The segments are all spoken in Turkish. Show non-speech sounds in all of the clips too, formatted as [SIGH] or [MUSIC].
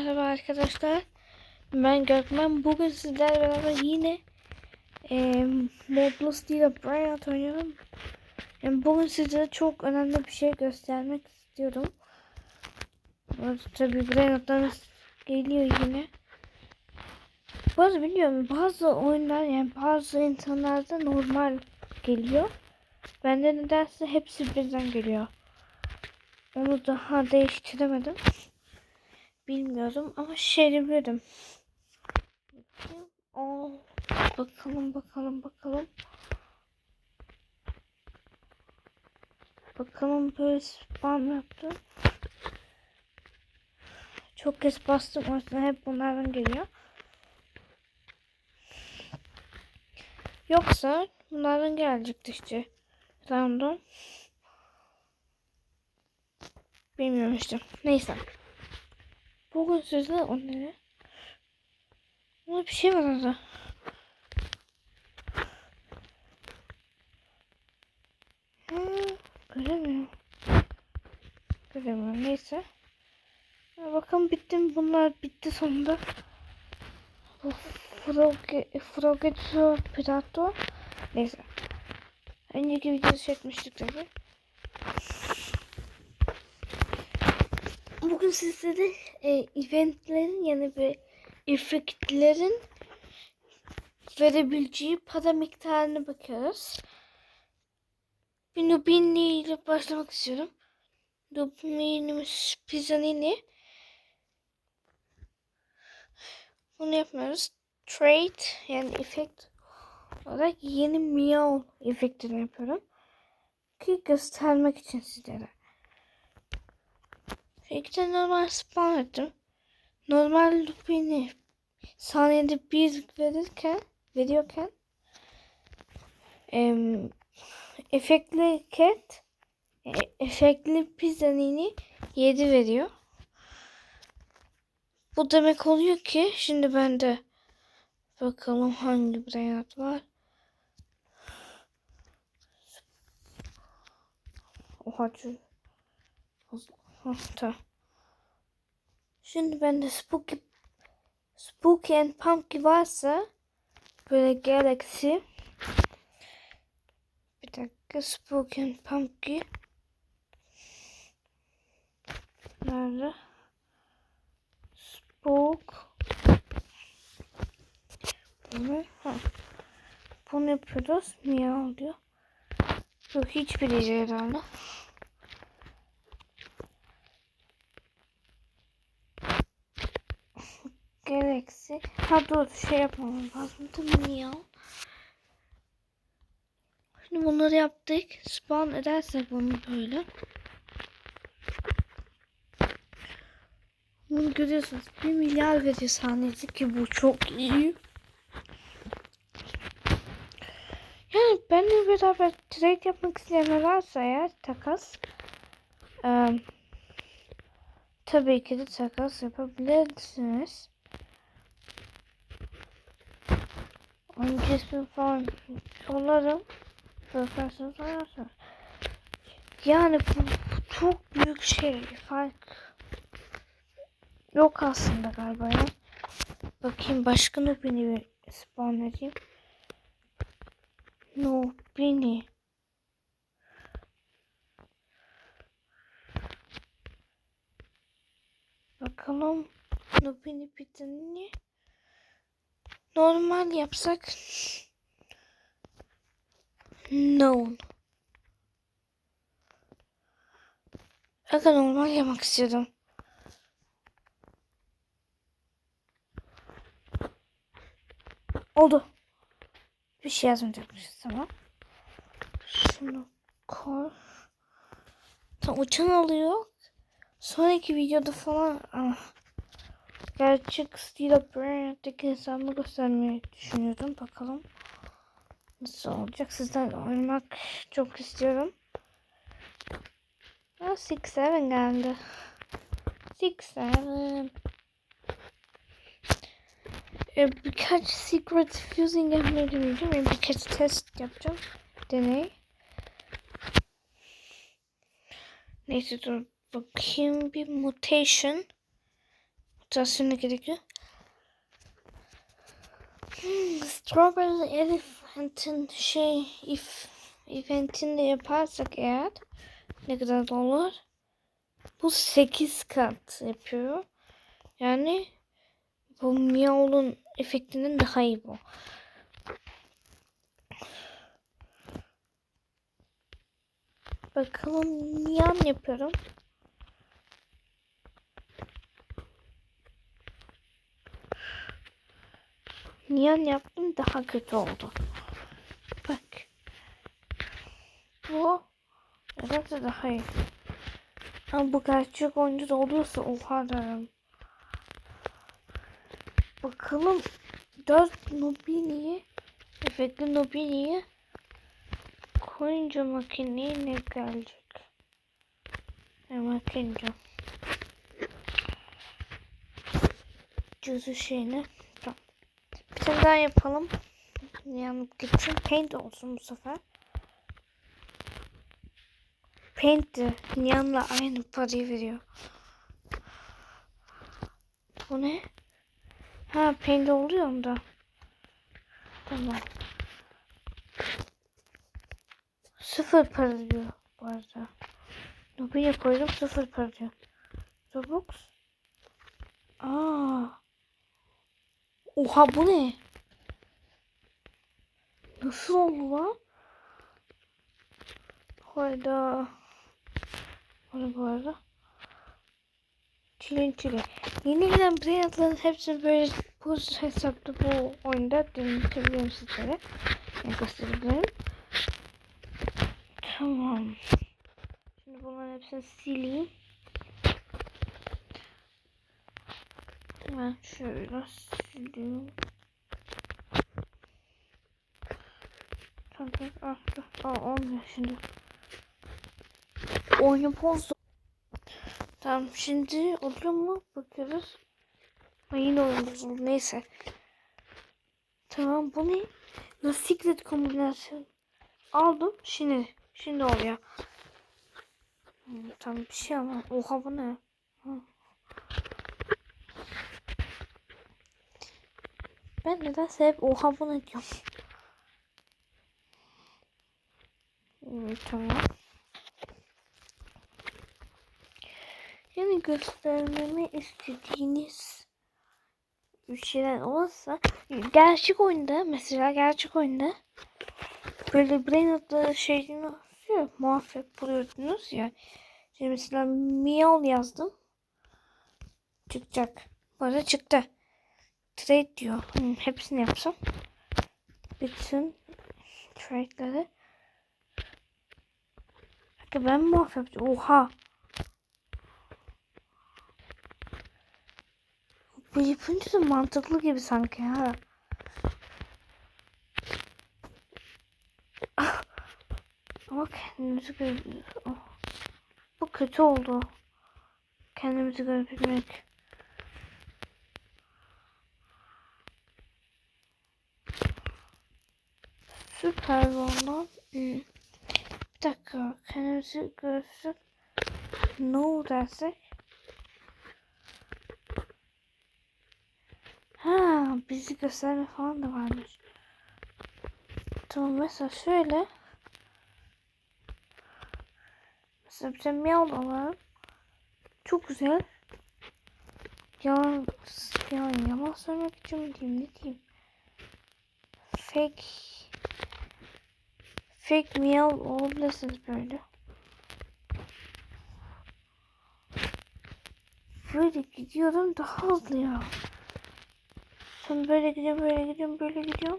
merhaba arkadaşlar. Ben Gökmen. Bugün sizlerle beraber yine e, Modless değil de oynuyorum. Yani bugün size çok önemli bir şey göstermek istiyorum. Tabii Bryant'larımız geliyor yine. Arada biliyorum bazı oyunlar yani bazı insanlarda normal geliyor. Bende nedense hepsi birden geliyor. Onu daha değiştiremedim. Bilmiyorum ama şerimledim. O bakalım bakalım bakalım. Bakalım böyle spam yaptım. Çok kez bastım o yüzden hep bunlardan geliyor. Yoksa bunlardan gelecekti işte. Random. Bilmiyorum işte. Neyse. Bugün sizle o ne? Burada bir şey var orada. Göremiyorum. Göremiyorum. Neyse. Bakın bitti mi? Bunlar bitti sonunda. Bu Froge, Frogetio Pirato. Neyse. Önceki videosu çekmiştik tabi. Bugün sizlere e, eventlerin yani bir efektlerin verebileceği para miktarına bakıyoruz. Bir Nubini ile başlamak istiyorum. Nubini'miz Pizzanini. Bunu yapmıyoruz. Trade yani efekt olarak yeni Meow efektini yapıyorum. Ki göstermek için sizlere. İki tane normal spawn ettim. Normal lupini saniyede bir verirken veriyorken em, efektli cat e, efektli pizzanini 7 veriyor. Bu demek oluyor ki şimdi bende bakalım hangi brand var. Oha Hah, tamam. Şimdi bende Spooky Spooky and Pumpkin varsa böyle Galaxy bir dakika Spooky and Pumpkin nerede? Spook Bunu, ha. Bunu yapıyoruz. Niye oluyor? Yok hiçbir işe herhalde. Galaxy. Ha dur şey yapmam lazım. Tamam ya. Şimdi bunları yaptık. Spawn edersek bunu böyle. Bunu görüyorsunuz. 1 milyar veriyor saniyesi ki bu çok iyi. Yani benimle beraber trade yapmak isteyenler varsa eğer takas. Eee tabii ki de takas yapabilirsiniz. Öncesini falan yollarım. Bakarsınız oynarsınız. Yani bu, bu çok büyük şey. Fark yok aslında galiba ya. Bakayım başka Nubini spawn edeyim. Nubini. Bakalım Nubini bitini normal yapsak known. Aga normal yapmak istiyordum. Oldu. Bir şey yazmayacakmışız tamam. Şunu koy. Tam uçan alıyor. Sonraki videoda falan ah, gerçek Steel Brand'deki hesabımı göstermeyi düşünüyordum. Bakalım nasıl olacak. Sizden oynamak çok istiyorum. Ha, Six Seven geldi. Six Seven. Ee, birkaç secret fusing yapmayı deneyeceğim. Yani birkaç test yapacağım. Deney. Neyse dur bakayım bir mutation. Aktivasyonu gerekiyor. Hmm, Strawberry Elephant'ın şey if eventini yaparsak eğer ne kadar olur? Bu 8 kat yapıyor. Yani bu Meow'un efektinden daha iyi bu. Bakalım yan yapıyorum. Yan yaptım daha kötü oldu. Bak. Bu evet daha iyi. Ama bu gerçek oyuncu da oluyorsa oha derim. Bakalım 4 Nubini'yi efektli Nubini'yi koyunca makineye ne gelecek? Hemen bakınca. Cüzü şeyine. Tane yapalım. Yanıp gitsin. Paint olsun bu sefer. Paint de Nihan'la aynı parayı veriyor. Bu ne? Ha paint oluyor onda. Tamam. Sıfır para diyor bu arada. Nobiye koydum sıfır para diyor. Robux. Aa. Oha bu ne? Nasıl oldu lan? Hayda. Onu bu arada. Çilin çile. Yeni gelen brain atların hepsini böyle bu hesapta bu oyunda dinletebilirim sizlere. Yani gösterebilirim. Tamam. Şimdi bunların hepsini sileyim. Ben şöyle sileyim. Tamam, ah, dur. Aa, olmuyor şimdi. Oyunu bozdu. Tamam şimdi oluyor mu? Bakıyoruz. Ha, yine oyun bozuldu. Neyse. Tamam bu ne? The Secret kombinasyon. Aldım. Şimdi. Şimdi oluyor. Hmm, tamam bir şey ama. Oha bu ne? Hı. Ben nedense hep oha bu ne diyorum. Hmm, tamam. Yani göstermemi istediğiniz bir şeyler olursa gerçek oyunda mesela gerçek oyunda böyle brain adlı şeyini oluyor muvaffak buluyordunuz ya. Şimdi mesela meow yazdım. Çıkacak. Bu çıktı. Trade diyor. Hepsini yapsam. Bütün trade'leri. Bakın ben muvaffak Oha. Bu yapınca da mantıklı gibi sanki ha. Ah. Ama kendimizi görebiliriz. Oh. Bu kötü oldu. Kendimizi görebilmek. Süper ondan. Bir dakika. Kendimizi görsün. No dersek. Ha, bizi gösterme falan da varmış. Tamam mesela şöyle. Mesela bir miyav alalım. Çok güzel. Yalan, yalan, yalan söylemek için mi diyeyim ne diyeyim. Fake fake miyav olabilirsiniz böyle. Böyle gidiyorum daha hızlı ya. Sonra böyle gidiyorum, böyle gidiyorum, böyle gidiyorum.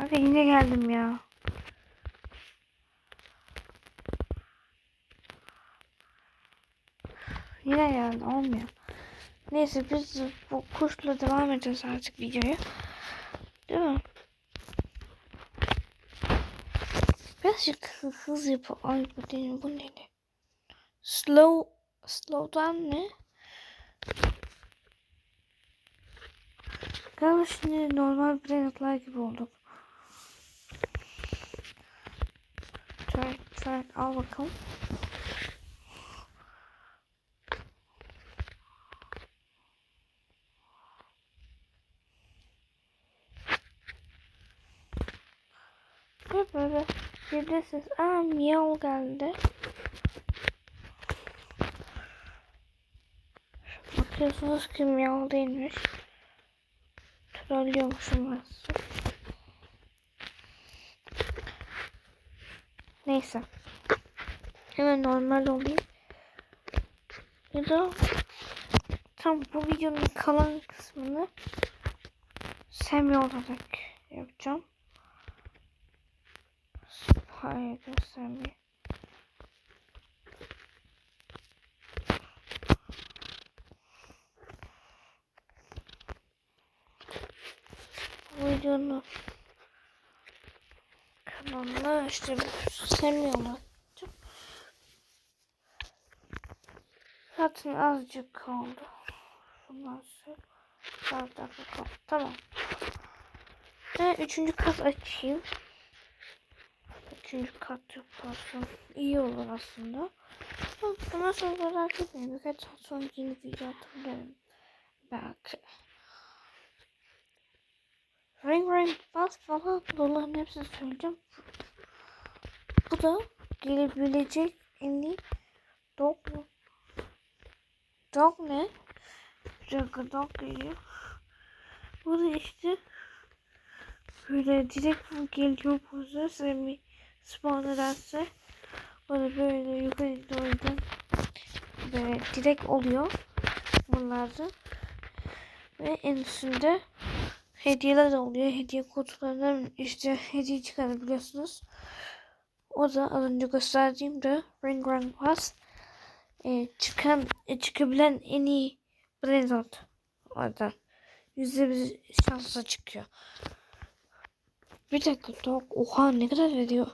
Abi yine geldim ya. Yine geldi, olmuyor. Neyse biz bu kuşla devam edeceğiz artık videoya. Değil mi? Birazcık hız yapalım. Ay bu değil, bu ne? Slow, slow'dan ne? Galiba şimdi normal brain atlar gibi olduk. Track, track al bakalım. Böyle gidersiniz. Aa miyav geldi. Bakıyorsunuz ki miyav değilmiş. Trollüyormuşum aslında. Neyse. Hemen normal olayım. Ya da tam bu videonun kalan kısmını semi olarak yapacağım. Semi. Bu videonun kanalına işte semi olarak Zaten azıcık kaldı. Şundan sonra biraz dakika kaldı. Tamam. Ve üçüncü kat açayım. Üçüncü kat yaparsam iyi olur aslında. Ama Bundan sonra merak etmeyin. Birkaç saat sonra yeni video atabilirim. Belki. Ring ring bas falan bunların hepsini söyleyeceğim. Bu da gelebilecek en iyi dog Dog ne? Jagger dog geliyor. Bu da işte böyle direkt geliyor burada. Sen bir spawn ederse da böyle yukarı doğru böyle direkt oluyor bunlarda. Ve en üstünde hediyeler oluyor. Hediye kutularından işte hediye çıkarabiliyorsunuz. O da az önce gösterdiğim de Ring Ring Pass e, çıkan e, çıkabilen en iyi Brezot oradan yüzde bir şansla çıkıyor. Bir dakika dog oha ne kadar veriyor?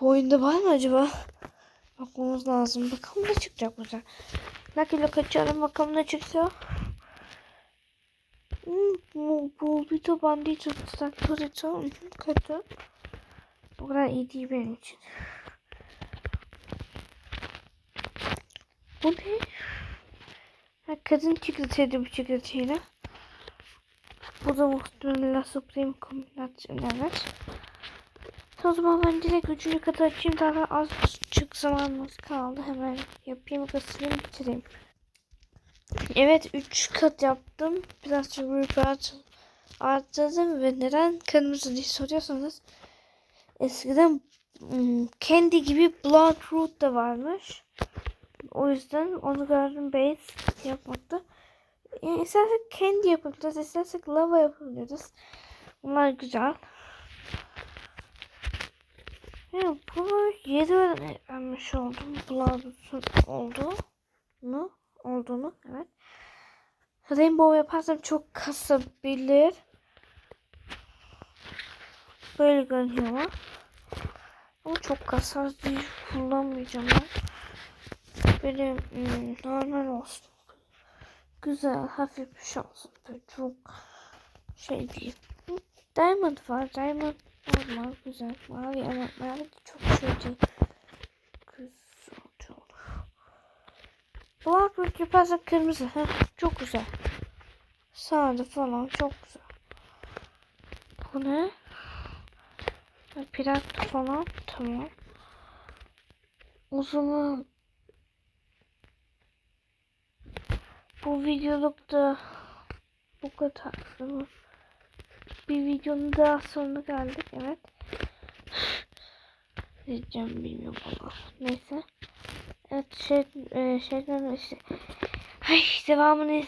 Bu oyunda var mı acaba? Bakmamız lazım. Bakalım ne çıkacak burada. Lucky Luck açalım bakalım ne çıksa. Hmm, bu Bulbito Bandito Torito kötü. O kadar iyi değil benim için. Bu ne? Ha, kadın çikolataydı bu çikolatayla. Bu da muhtemelen Supreme kombinasyon evet. O zaman ben direkt üçüncü katı açayım. Daha az çık zamanımız kaldı. Hemen yapayım, kasayım, bitireyim. Evet 3 kat yaptım. Birazcık büyük arttırdım ve neden kırmızı diye soruyorsanız eskiden kendi gibi Blood Root da varmış. O yüzden onu gördüm base yapmakta. Yani istersek kendi yapabiliriz. istersek lava yapabiliriz. Bunlar güzel. Yani bunu 7 öğrenmiş oldum. Blood'un olduğunu. Olduğunu. Evet. Rainbow yaparsam çok kasabilir. Böyle görünüyor ama çok kasar değil kullanmayacağım ben. Böyle hmm, normal olsun. Güzel, hafif bir şey. Böyle çok şey değil. Diamond var. Diamond normal, güzel. Mavi ama mavi de çok şey değil. Güzel çok. Blackroot yaparsak kırmızı. Heh, çok güzel. Sağda falan çok güzel. Bu ne? Pirat falan tamam. O zaman bu videolukta bu kadar. Bir videonun daha sonuna geldik. Evet. [SIGHS] Diyeceğim bilmiyorum ama. Neyse. Evet şey e, şeyden işte. Ay devamını.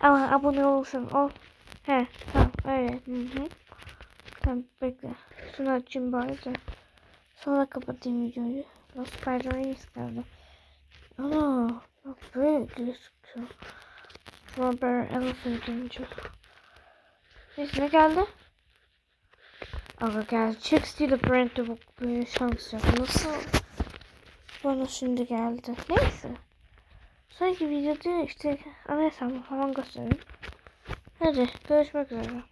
Ama abone olursan ol. He tamam öyle. Hı hı. Tamam bekle. Şunu açayım bari de. Sonra kapatayım videoyu. Lost Spider-Man's geldi. Ana bak böyle gözüküyor. Rubber Elephant Angel. Neyse ne geldi? Aga geldi. Check Steal the Brand bu böyle şans yok. Nasıl? Bana şimdi geldi. Neyse. Sonraki videoda işte ana hesabı falan göstereyim. Hadi görüşmek üzere.